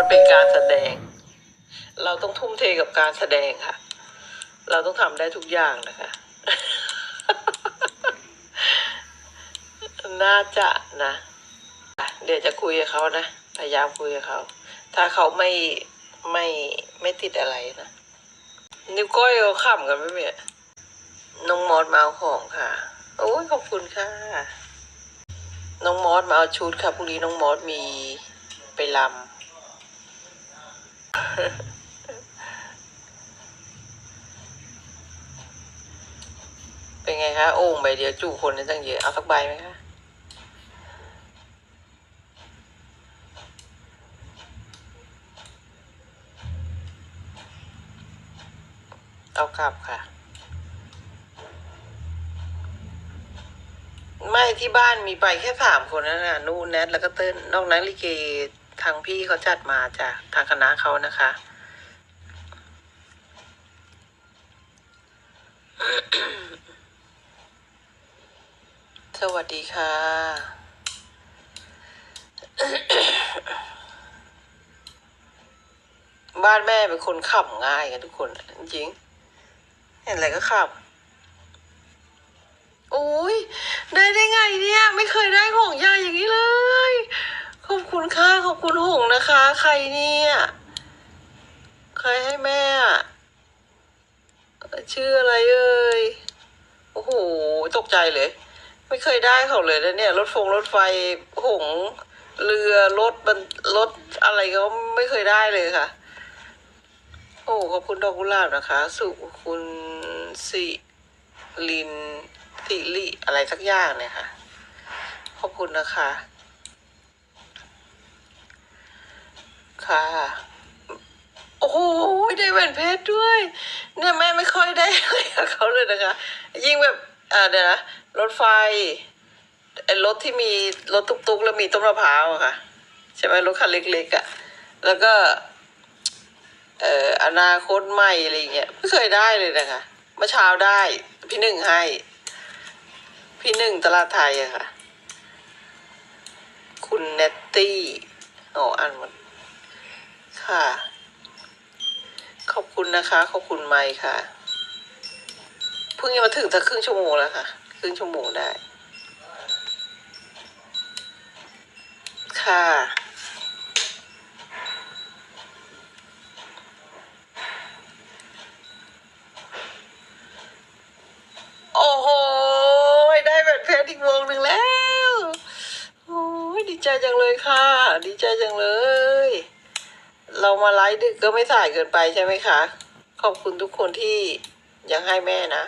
มันเป็นการแสดง เราต้องทุ่มเทกับการแสดงค่ะ เราต้องทำได้ทุกอย่างนะคะ น่าจะนะ เดี๋ยวจะคุยกับเขานะ พยายามคุยกับเขา ถ้าเขาไม่ไม่ไม่ติดอะไรนะ นิ้วก้อยเขาขำกันไหมเนี่ยน้องมอสมาเอาของค่ะ โอ้ยขอบคุณค่ะ น้องมอสมาเอาชุดค่ะพรุ่งนี้น้องมอสมีไปลำ เป็นไงคะโอ่งใบเดียวจู่คนได้ตั้งเยอะเอาสักใบไหมคะเอากลับค่ะ ไม่ที่บ้านมีไปแค่สามคนนั่นน่ะนู่นแนทแล้วก็เติ้ลนอกนั้นลิเก ทางพี่เขาจัดมาจ้ะทางคณะเขานะคะสวัสดีค่ะ บ้านแม่เป็นคนขับง่ายกันทุกคน จริง เห็นอะไรก็ขับโอ้ยได้ได้ไงเนี่ย ไม่เคยได้ของใหญ่อย่างนี้เลย ค่ะขอบคุณหงนะคะ ใครเนี่ย ใครให้แม่อะชื่ออะไรเอ่ยโอ้โหตกใจเลย ไม่เคยได้เขาเลยนะเนี่ย รถฟงรถไฟหงเรือรถมันรถอะไรก็ไม่เคยได้เลยค่ะ โอ้ขอบคุณดอกกุหลาบนะคะ สุคุณสิลินสิริอะไรสักอย่างเนี่ยค่ะ ขอบคุณนะคะ ค่ะ โอ้โหได้แหวนเพชรด้วย เนี่ยแม่ไม่ค่อยได้อะไรกับเขาเลยนะคะ ยิ่งแบบอ่าเดี๋ยวนะรถไฟรถที่มีรถตุกๆ แล้วมีต้นมะพร้าวอะค่ะ ใช่ไหมรถคันเล็กๆอะแล้วก็เอ่ออนาคตใหม่อะไรอย่างเงี้ยไม่เคยได้เลยนะคะเมื่อเช้าได้พี่หนึ่งให้ พี่หนึ่งตลาดไทยอะค่ะ คุณเนตตี้อ๋ออ่านหมด ค่ะ ขอบคุณนะคะ ขอบคุณไมค์ค่ะ เพิ่งจะมาถึงสักครึ่งชั่วโมงแล้วค่ะ ครึ่งชั่วโมงได้ ค่ะ โอ้โห ได้แหวนเพชรอีกวงหนึ่งแล้ว โอ้ยดีใจจังเลยค่ะ ดีใจจังเลย เรามาไลฟ์ดึกก็ไม่สายเกินไปใช่ไหมคะ ขอบคุณทุกคนที่ยังให้แม่นะ